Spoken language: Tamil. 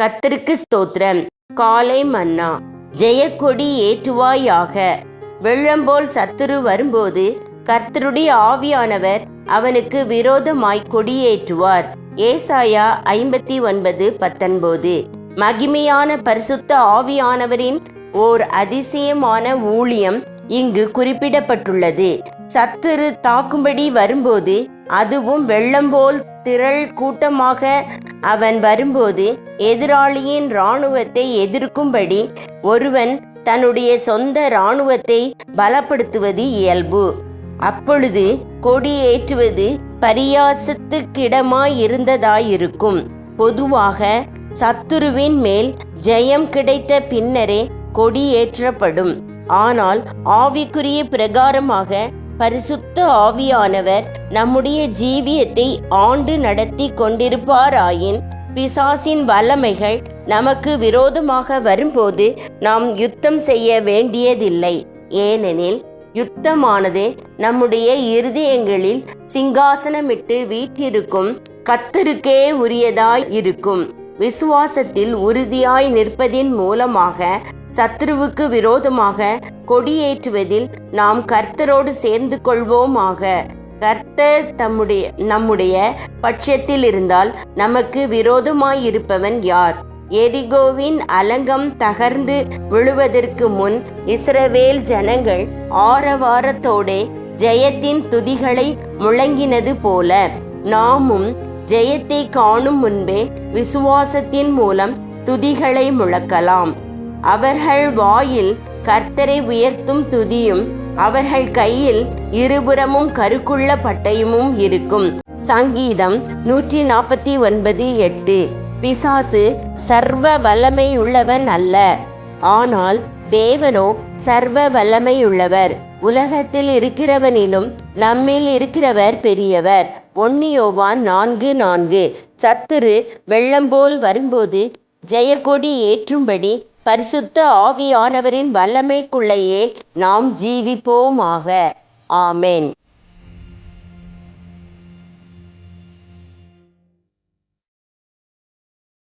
கர்த்தருக்கு ஸ்தோத்திரம். காலை மன்னா ஜெயக்கொடி ஏற்றுவாயாக. வெள்ளம்போல் சத்துரு வரும்போது கர்த்தருடைய ஆவியானவர் அவனுக்கு விரோதமாய் கொடியேற்றுவார். ஏசாயா ஐம்பத்தி ஒன்பது பத்தொன்பது. மகிமையான பரிசுத்த ஆவியானவரின் ஓர் அதிசயமான ஊழியம் இங்கு குறிப்பிடப்பட்டுள்ளது. சத்துரு தாக்கும்படி வரும்போது அதுவும் வெள்ளம் போல் திரள் கூட்டமாக அவன் வரும்போது எதிராளியின் இராணுவத்தை எதிர்க்கும்படி ஒருவன் தன்னுடைய சொந்த இராணுவத்தை பலப்படுத்துவது இயல்பு. அப்பொழுது கொடியேற்றுவது பரியாசத்துக்கிடமாயிருந்ததாயிருக்கும். பொதுவாக சத்துருவின் மேல் ஜெயம் கிடைத்த பின்னரே கொடியேற்றப்படும். ஆனால் ஆவிக்குரிய பிரகாரமாக பரிசுத்த ஆவியானவர் நம்முடைய ஜீவியத்தை ஆண்டு நடத்தி கொண்டிருப்பாராயின் பிசாசின் வல்லமைகள் நமக்கு விரோதமாக வரும்போது நாம் யுத்தம் செய்ய வேண்டியதில்லை. ஏனெனில் யுத்தமானது நம்முடைய இருதயங்களில் சிங்காசனமிட்டு வீட்டிருக்கும் கத்தருக்கே உரியதாய் இருக்கும். விசுவாசத்தில் உறுதியாய் நிற்பதின் மூலமாக சத்ருவுக்கு விரோதமாக கொடியேற்றுவதில் நாம் கர்த்தரோடு சேர்ந்து கொள்வோமாக. கர்த்தர் தம்முடைய நம்முடைய பட்சத்தில் இருந்தால் நமக்கு விரோதமாயிருப்பவன் யார்? எரிகோவின் அலங்கம் தகர்ந்து விழுவதற்கு முன் இஸ்ரவேல் ஜனங்கள் ஆரவாரத்தோடே ஜெயத்தின் துதிகளை முழங்கினது போல நாமும் ஜெயத்தை காணும் முன்பே விசுவாசத்தின் மூலம் துதிகளை முழக்கலாம். அவர்கள் வாயில் கர்த்தரை உயர்த்தும் துதியும் அவர்கள் கையில் இருபுறமும் கருக்குள்ள பட்டயமும் இருக்கும். சங்கீதம் நூற்றி நாற்பத்தி ஒன்பது எட்டு. பிசாசு சர்வ வல்லமையுள்ளவன் அல்ல. ஆனால் தேவனோ சர்வ வல்லமையுள்ளவர் உலகத்தில் இருக்கிறவனிலும் நம்மில் இருக்கிறவர் பெரியவர். பொன்னியோவான் நான்கு நான்கு. சத்துரு வெள்ளம் போல் வரும்போது ஜெயக்கொடி ஏற்றும்படி பரிசுத்த ஆவியானவரின் வல்லமைக்குள்ளேயே நாம் ஜீவிப்போமாக. ஆமென்.